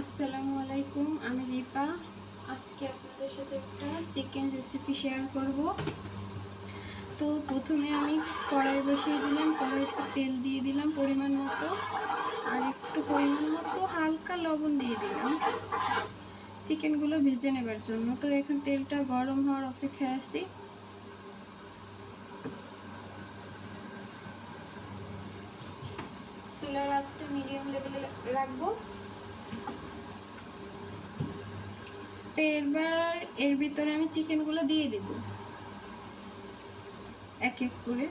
আসসালামু আলাইকুম, আমি রিপা। আজকে আপনাদের সাথে একটা চিকেন রেসিপি শেয়ার করব। তো প্রথমে আমি কড়াই বসিয়ে দিলাম কড়াইতে তেল দিয়ে দিলাম পরিমাণ মতো। আর একটু পরিমাণ মতো হালকা লবণ দিয়ে দিলাম। চিকেনগুলো ভেজে নেবার জন্য। তো এখন তেলটা গরম হওয়ার অপেক্ষায় আছি। চুলার আঁচটা মিডিয়াম লেভেলে রাখব। তো এবার এর ভিতরে আমি চিকেনগুলো দিয়ে দেব। এক এক করে।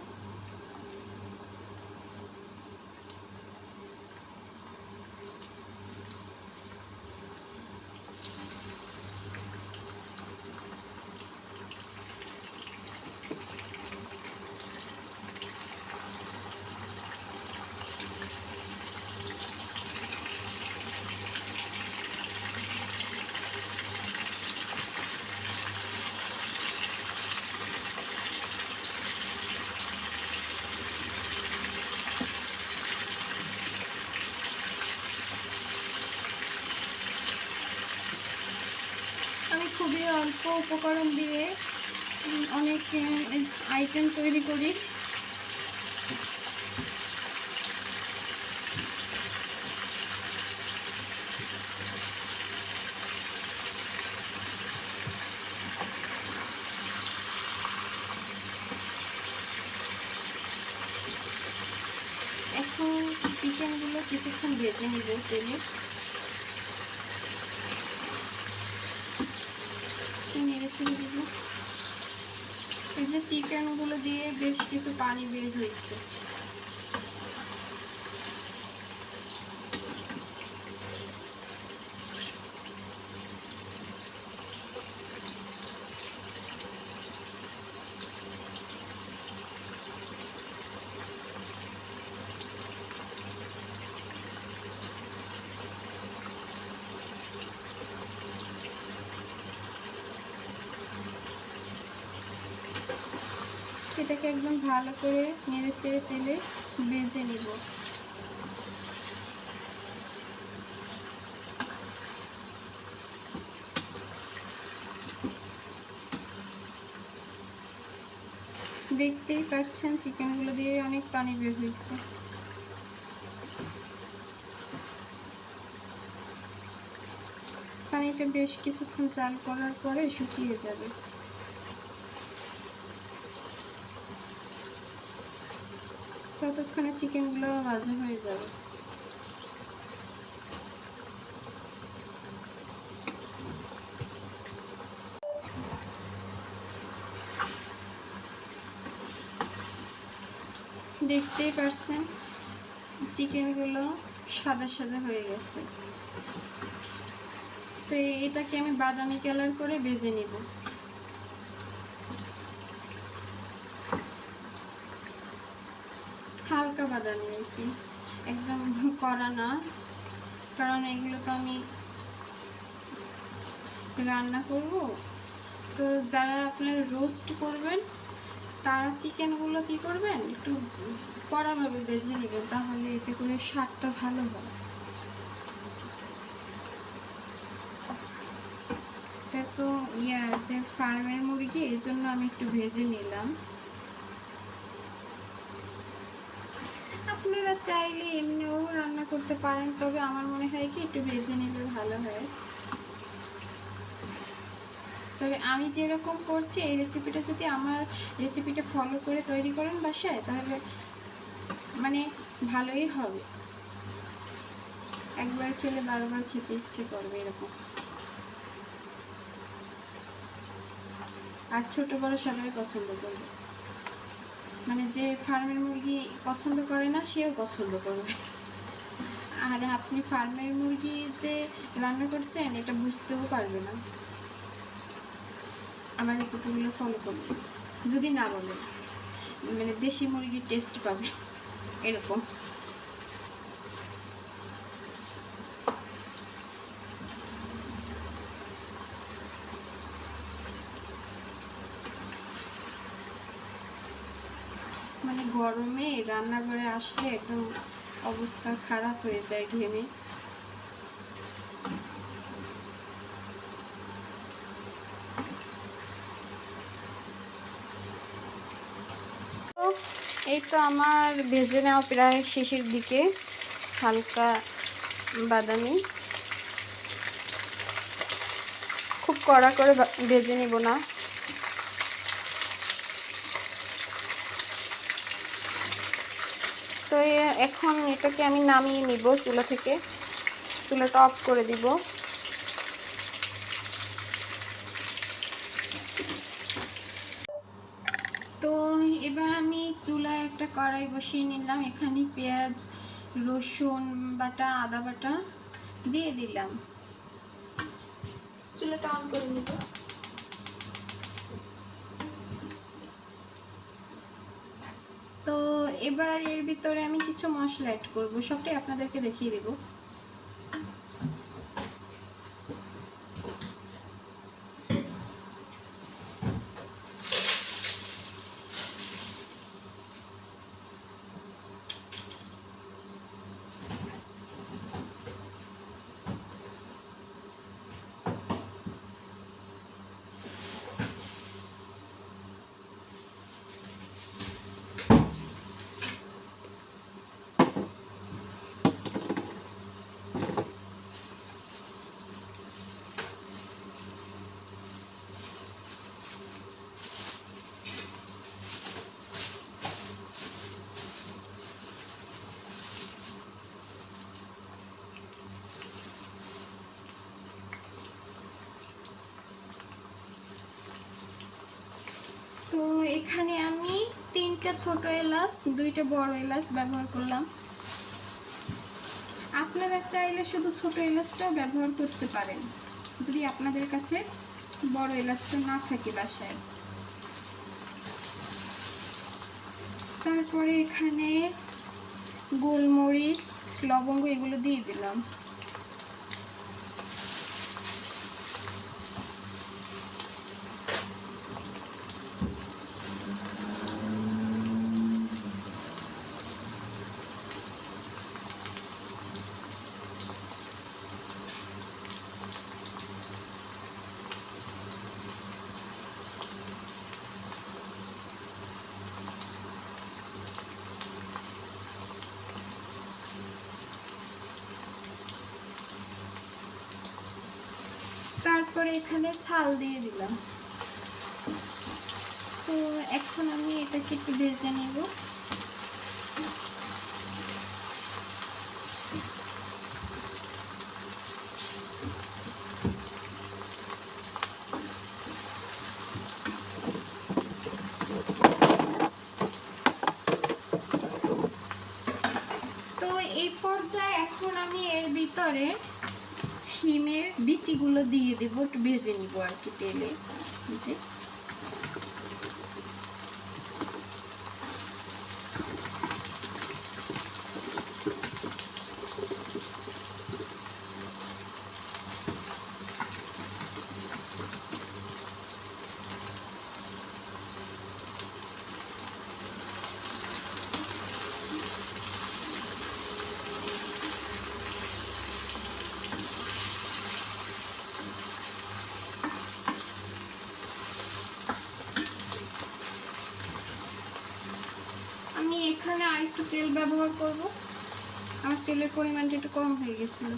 খুবই অল্প উপকরণ দিয়ে অনেক আইটেম তৈরি করি। এখন চিকেনগুলো কিছুক্ষণ ভেজে নিব তেলে নেড়ে ছেড়ে দিব এই যে চিকেনগুলো দিয়ে বেশ কিছু পানি বের হয়েছে। একদম ভালো করে নেড়ে চেড়ে তেলে বেজে নিব। দেখতেই পাচ্ছেন চিকেনগুলো দিয়ে অনেক পানি বের হয়েছে। পানিটা বেশ কিছুক্ষণ চাল করার পরে শুকিয়ে যাবে। ততক্ষণে চিকেনগুলো ভাজা হয়ে যাবে। দেখতেই পারছেন, চিকেনগুলো সাদা সাদা হয়ে গেছে। তো এটাকে আমি বাদামি কালার করে বেজে নিব হালকা বাদামি কি? একদম কড়া না। কারণ এগুলো তো আমি রান্না করব। তো যারা আপনারা রোস্ট করবেন, তারা চিকেনগুলো কি করবেন? একটু কড়াভাবে বেজে নেবেন, তাহলে এতে করে স্বাদটা ভালো হয়। এটা তো ইয়ে আছে ফার্মের মুরগি এই জন্য আমি একটু ভেজে নিলাম। আপনারা চাইলে এমনিও রান্না করতে পারেন, তবে আমার মনে হয় কি একটু ভেজে নিলে ভালো হয়। তবে আমি যেরকম করছি, এই রেসিপিটা যদি আমার রেসিপিটা ফলো করে তৈরি করেন বাসায়, তাহলে মানে ভালোই হবে। একবার খেলে বারবার খেতে ইচ্ছে করবে এরকম। আর ছোট বড় সবাই পছন্দ করবে। মানে যে ফার্মের মুরগি পছন্দ করে না, সেও পছন্দ করবে। আর আপনি ফার্মের মুরগি যে রান্না করছেন, এটা বুঝতেও পারবে না। আমার রেসিপিগুলো ফলো করবে যদি না বলে মানে দেশি মুরগির টেস্ট পাবে এরকম। গরমে রান্নাঘরে আসলে একদম অবস্থা খারাপ হয়ে যায় ঘেমে। এই তো আমার ভেজে নেওয়া প্রায় শেষের দিকে, হালকা বাদামি। খুব কড়া করে ভেজে নিব না। এখন এটাকে আমি নামিয়ে নিব চুলা থেকে। চুলাটা অফ করে দিব। তো এবার আমি চুলায় একটা কড়াই বসিয়ে নিলাম। এখানে পেঁয়াজ রসুন বাটা আদা বাটা দিয়ে দিলাম। চুলাটা অন করে নিব তো এবার এর ভিতরে আমি কিছু মশলা অ্যাড করব। সবটাই আপনাদেরকে দেখিয়ে দেব তো এখানে আমি তিনটা ছোট এলাচ, দুইটা বড় এলাচ ব্যবহার করলাম। আপনারা চাইলে শুধু ছোট এলাচটাও ব্যবহার করতে পারেন, যদি আপনাদের কাছে বড় এলাচটা না থাকে বাসায়। তারপরে এখানে গোলমরিচ, লবঙ্গ এগুলো দিয়ে দিলাম। তারপরে এখানে ছাল দিয়ে দিলাম। তো এখন আমি এটাকে একটু ভেজে নেব। তো এই পর্যায়ে এখন আমি এর ভিতরে শিমের বিচিগুলো দিয়ে দেবো একটু ভেজে নিব আর কি তেলে। যে আমি এখানে আরেকটু তেল ব্যবহার করব। আমার তেলের পরিমাণটা একটু কম হয়ে গেছিল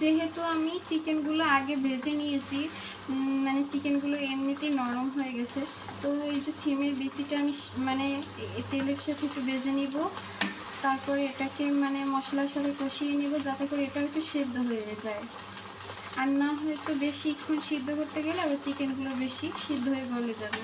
যেহেতু আমি চিকেনগুলো আগে ভেজে নিয়েছি মানে চিকেনগুলো এমনিতেই নরম হয়ে গেছে, তো এই যে ছিমের বিচিটা আমি মানে তেলের সাথে একটু ভেজে নিব। তারপরে এটাকে মানে মশলার সাথে কষিয়ে নেব, যাতে করে এটা একটু সেদ্ধ হয়ে যায়। আর না হয়তো বেশিক্ষণ সিদ্ধ করতে গেলে আবার চিকেনগুলো বেশি সিদ্ধ হয়ে গলে যাবে।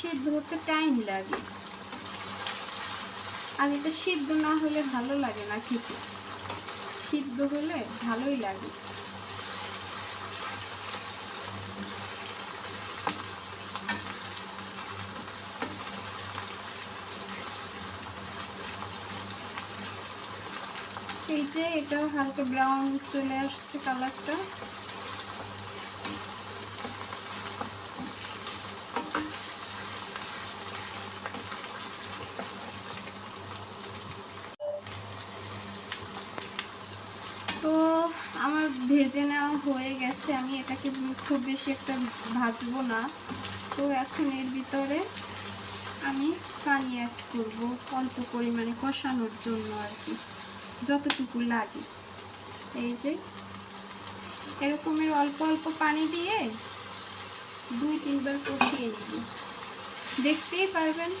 সেদ্ধ হতে টাইম লাগে। আর এটা সিদ্ধ না হলে ভালো লাগে না খেতে। সিদ্ধ হলে ভালোই লাগে। এই যে এটাও হালকা ব্রাউন চলে আসছে কালারটা তো আমার ভেজে নেওয়া হয়ে গেছে। আমি এটাকে খুব বেশি একটা ভাজবো না। তো এখন এর ভিতরে আমি পানি অ্যাড করব অল্প পরিমাণে কষানোর জন্য আর কি, যতটুকু লাগে। এই যে এরকমের অল্প অল্প পানি দিয়ে দুই তিনবার কষিয়ে নিব। দেখতেই পারবেন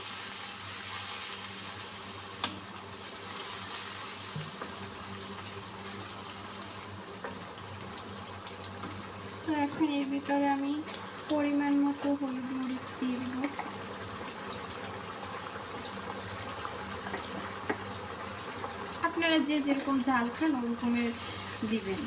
তো এখন এর ভিতরে আমি পরিমাণ মতো হলুদ মরিচ দিয়ে দেব। আপনারা যে যেরকম ঝাল খান, ওরকমের দিবেন।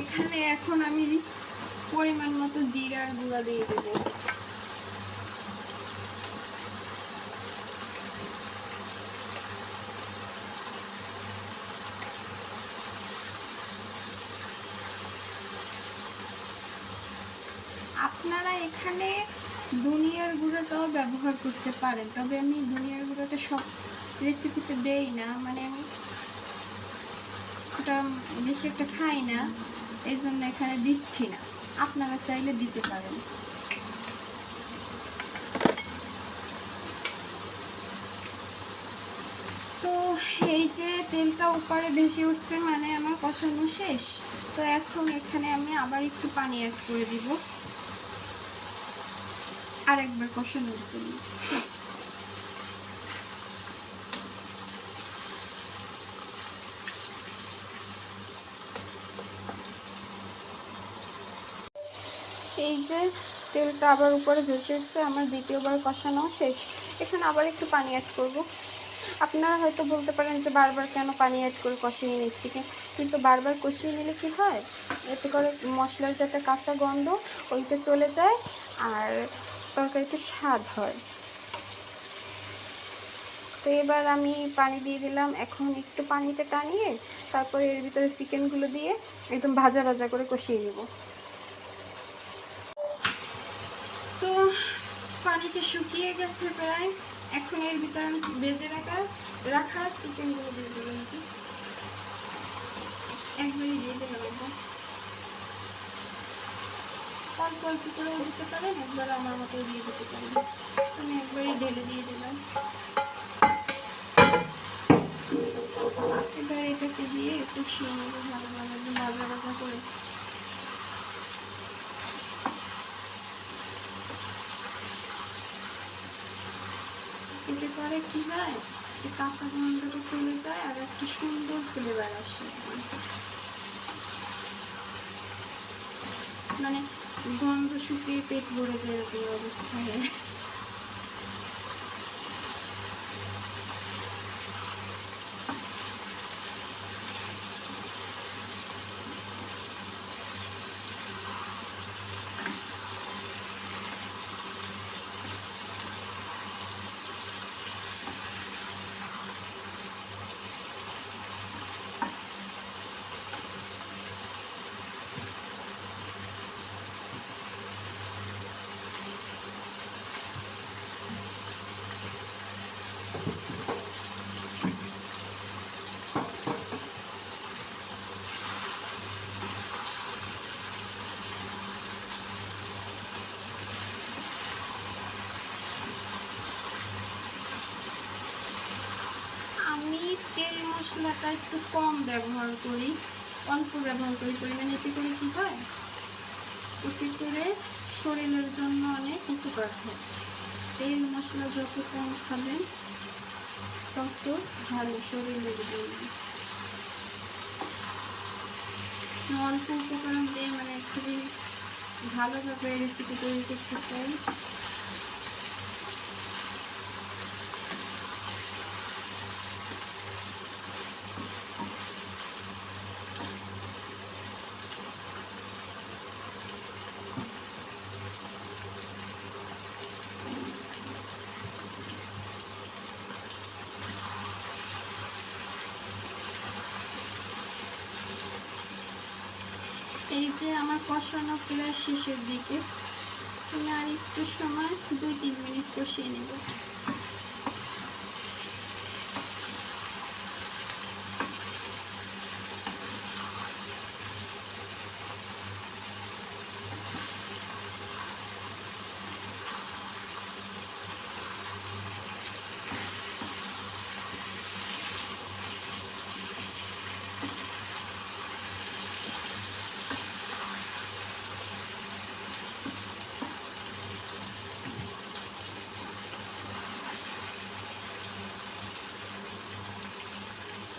এখানে এখন আমি পরিমাণ মতো জিরার গুঁড়া দিয়ে দেবো। আপনারা এখানে দুনিয়ার গুঁড়োটাও ব্যবহার করতে পারেন, তবে আমি দুনিয়ার গুঁড়োটা সব রেসিপিতে দেই না মানে আমি ওটা বেশি একটা খাই না এই জন্য এখানে দিচ্ছি না। আপনারা চাইলে দিতে পারেন। তো এই যে তেলটা উপরে বেশি উঠছে মানে আমার কষানো শেষ। তো এখন এখানে আমি আবার একটু পানি অ্যাড করে দিব। আরেকবার কষানোর জন্য এই যে তেলটা আবার উপরে ভেসে এসছে আমার দ্বিতীয়বার কষানো শেষ। এখানে আবার একটু পানি অ্যাড করব। আপনারা হয়তো বলতে পারেন যে বারবার কেন পানি অ্যাড করে কষিয়ে নিচ্ছি কিন্তু বারবার কষিয়ে নিলে কি হয়? এতে করে মশলার যে একটা কাঁচা গন্ধ, ওইটা চলে যায় আর তরকারিটা স্বাদ হয়। তো এবার আমি পানি দিয়ে দিলাম। এখন একটু পানিটা টানিয়ে তারপরে এর ভিতরে চিকেনগুলো দিয়ে একদম ভাজা ভাজা করে কষিয়ে নেব। তো পানিটা শুকিয়ে গেছে প্রায়। এখন এর ভিতরে আমি ভেজে রাখা রাখা চিকেনগুলো দিয়ে যে একবারই দিয়ে অল্প অল্প করেও দিতে পারেন একবার আমার মতো দিয়ে দিতে পারেন আমি একবারই ঢেলে দিয়ে দিলাম। এবার এটাকে দিয়ে একটু নেব ভালোভাবে একদম ভাজা ভাজা করে এতে পরে কি হয়? যে কাঁচা গন্ধটা চলে যায় আর একটা সুন্দর ফ্লেভার আসে। মানে গন্ধ শুকিয়ে পেট ভরে যায় এরকম অবস্থা আমি তেল মশলাটা একটু কম ব্যবহার করি, অল্প ব্যবহার করি। পরিমাণে এতে করে কি হয়? এতে করে শরীরের জন্য অনেক উপকার হয়। তেল মশলা যত কম খাবেন, তত ভালো শরীরের জন্য। অল্প উপকরণ দিয়ে মানে খুবই ভালোভাবে রেসিপি তৈরি করতে চাই এই যে আমার কষানো প্রায় শেষের দিকে। আমি আর একটু সময় দুই তিন মিনিট কষিয়ে নেব।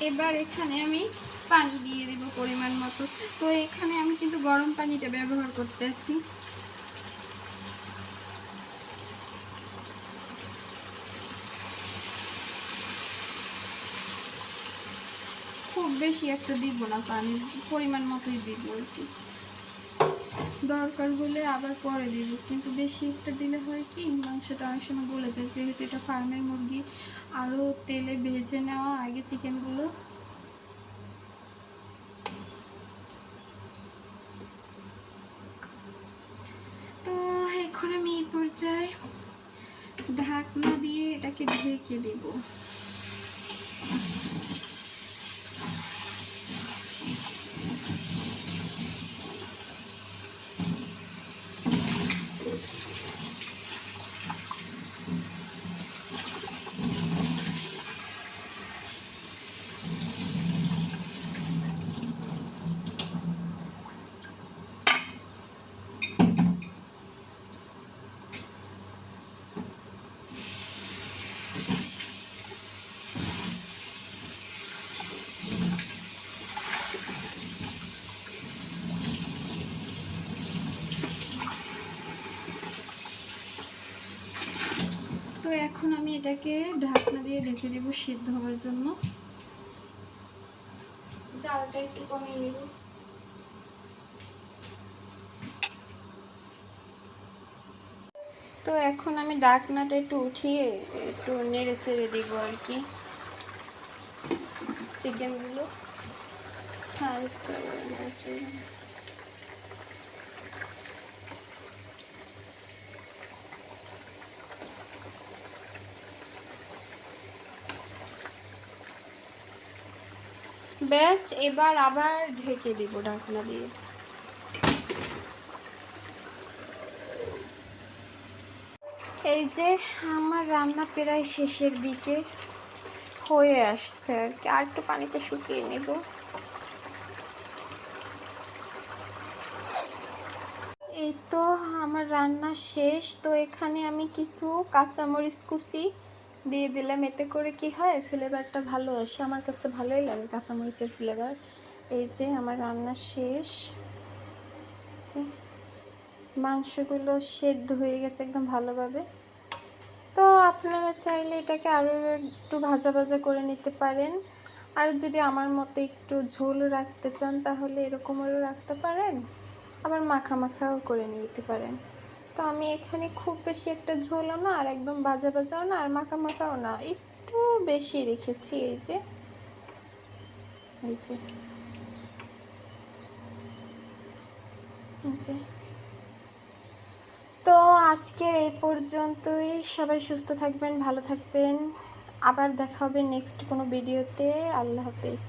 এবার এখানে আমি পানি দিয়ে দেব পরিমাণ মতো। তো এখানে আমি কিন্তু গরম পানিটা ব্যবহার করতেছি। খুব বেশি একটা দিব না পানি, পরিমাণ মতোই দিব আর কি। দরকার হলে আবার পরে দিব, কিন্তু বেশি একটা দিলে হয় কি, মাংসটা অনেক সময় গলে যায়, যেহেতু এটা ফার্মের মুরগি আরও তেলে ভেজে নেওয়া আগে চিকেনগুলো তো এখন আমি এই পর্যায়ে ঢাকনা দিয়ে এটাকে ঢেকে দেবো তো এখন আমি এটাকে ঢাকনা দিয়ে ঢেকে দেবো সিদ্ধ হওয়ার জন্য। জালটা একটু কমিয়ে নেব। তো এখন আমি ডাকনাটা একটু উঠিয়ে একটু নেড়ে চেড়ে দিব আর কি। চিকেনগুলো। হালকা ব্যাচ, এবার আবার ঢেকে দিব ঢাকনা দিয়ে। এই যে আমার রান্না প্রায় শেষের দিকে হয়ে আসছে আর কি। আর একটু পানিতে শুকিয়ে নেব। এই তো আমার রান্না শেষ। তো এখানে আমি কিছু কাঁচামরিচ কুচি দিয়ে দিলাম। এতে করে কি হয় ফ্লেভারটা ভালো আসে। আমার কাছে ভালোই লাগে কাঁচামরিচের ফ্লেভার এই যে আমার রান্না শেষ। মাংসগুলো সেদ্ধ হয়ে গেছে একদম ভালোভাবে। তো আপনারা চাইলে এটাকে আরও একটু ভাজা ভাজা করে নিতে পারেন। আর যদি আমার মতো একটু ঝোল রাখতে চান, তাহলে এরকমও রাখতে পারেন। আবার মাখা মাখাও করে নিতে পারেন। তো আমি এখানে খুব বেশি একটা ঝোলও না আর একদম বাজা বাজাও না আর মাখা মাখাও না। একটু বেশি রেখেছি এই যে। এই যে। তো আজকের এই পর্যন্তই। সবাই সুস্থ থাকবেন, ভালো থাকবেন। আবার দেখা হবে নেক্সট কোনো ভিডিওতে আল্লাহ হাফিজ।